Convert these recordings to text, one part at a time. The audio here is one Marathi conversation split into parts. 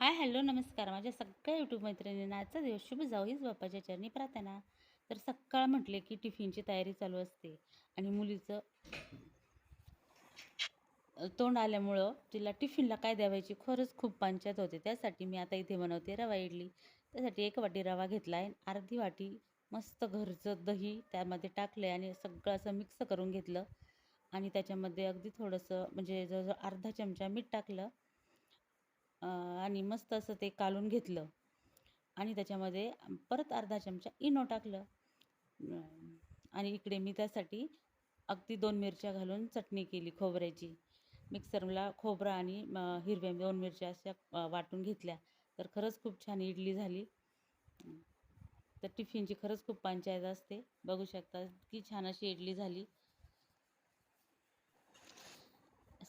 हाय हॅलो नमस्कार. माझ्या सगळ्या यूट्यूब मैत्रिणींना आजचा दिवस शुभ जाऊ हीच बाप्पाच्या चरणी प्रार्थना. तर सकाळ म्हटले की टिफिनची तयारी चालू असते आणि मुलीचं तोंड आल्यामुळं तिला टिफिनला काय द्यावायची खरंच खूप पंचायत होते. त्यासाठी मी आता इथे बनवते रवा इडली. त्यासाठी एक वाटी रवा घेतला आहे अर्धी वाटी मस्त घरचं दही त्यामध्ये टाकलं आहे आणि सगळं असं मिक्स करून घेतलं. आणि त्याच्यामध्ये अगदी थोडंसं म्हणजे जवळजवळ अर्धा चमचा मीठ टाकलं. आणि मस्त असं ते कालून घेतलं. आणि त्याच्यामध्ये परत अर्धा चमचा इनो टाकलं. आणि इकडे मी त्यासाठी अगदी दोन मिरच्या घालून चटणी केली खोबऱ्याची. मिक्सरला खोबरं आणि हिरव्या दोन मिरच्या अशा वाटून घेतल्या. तर खरंच खूप छान इडली झाली. तर टिफिनची खरंच खूप पंचायत असते. बघू शकता की छान अशी इडली झाली.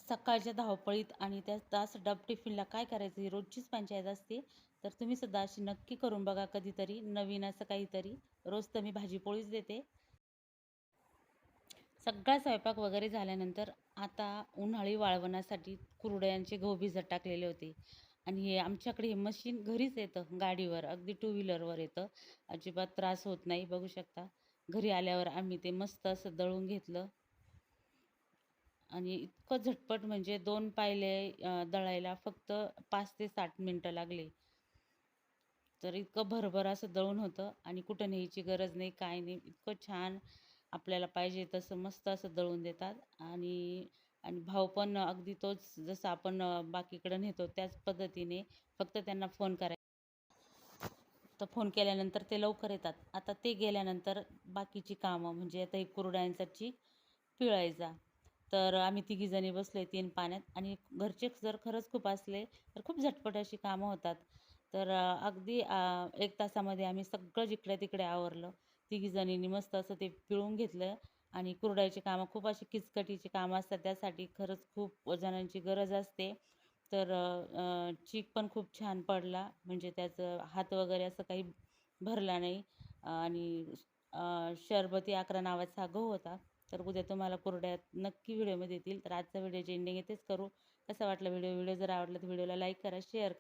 सकाळच्या धावपळीत आणि त्या तास डब टिफिनला काय करायचं ही रोजचीच पंचायत असते. तर तुम्ही सुद्धा अशी नक्की करून बघा कधीतरी नवीन असं काहीतरी. रोज तर मी भाजीपोळीच देते. सगळा स्वयंपाक वगैरे झाल्यानंतर आता उन्हाळी वाळवण्यासाठी कुरड्यांचे गहू भिजत टाकलेले होते. आणि हे आमच्याकडे हे मशीन घरीच येतं गाडीवर अगदी टू व्हीलरवर येतं. अजिबात त्रास होत नाही बघू शकता. घरी आल्यावर आम्ही ते मस्त असं दळून घेतलं. आणि इतकं झटपट म्हणजे दोन पायले दळायला फक्त पाच ते साठ मिनटं लागले. तर इतकं भरभर असं दळून होतं आणि कुठं न्यायची गरज नाही काय नाही. इतकं छान आपल्याला पाहिजे तसं मस्त असं दळून देतात. आणि आणि भाव पण अगदी तोच जसं आपण बाकीकडं नेतो त्याच पद्धतीने फक्त त्यांना फोन करायचा तर फोन केल्यानंतर ते लवकर येतात. आता ते गेल्यानंतर बाकीची कामं म्हणजे आता ही कुरडयांचा पिळायचा. तर आम्ही तिघीजणी बसलो आहे तीन पाण्यात. आणि घरचे जर खरंच खूप असले तर खूप झटपट अशी कामं होतात. तर अगदी एक तासामध्ये आम्ही सगळं जिकडे तिकडे आवरलं. तिघीजणींनी मस्त असं ते पिळून घेतलं. आणि कुरडायची कामं खूप अशी किचकटीची कामं असतात त्यासाठी खरंच खूप जणांची गरज असते. तर चीक पण खूप छान पडला. म्हणजे त्याचं हात वगैरे असं काही भरला नाही. आणि शरबती अकरा नावाचा हा गहू होता. तर उद्या तुम्हाला कोरड्यात नक्की व्हिडिओमध्ये येतील तर आजचा व्हिडिओची एंडिंग इथेच करू. कसा वाटला व्हिडिओ? व्हिडिओ जर आवडला तर व्हिडिओला लाईक करा शेअर करा.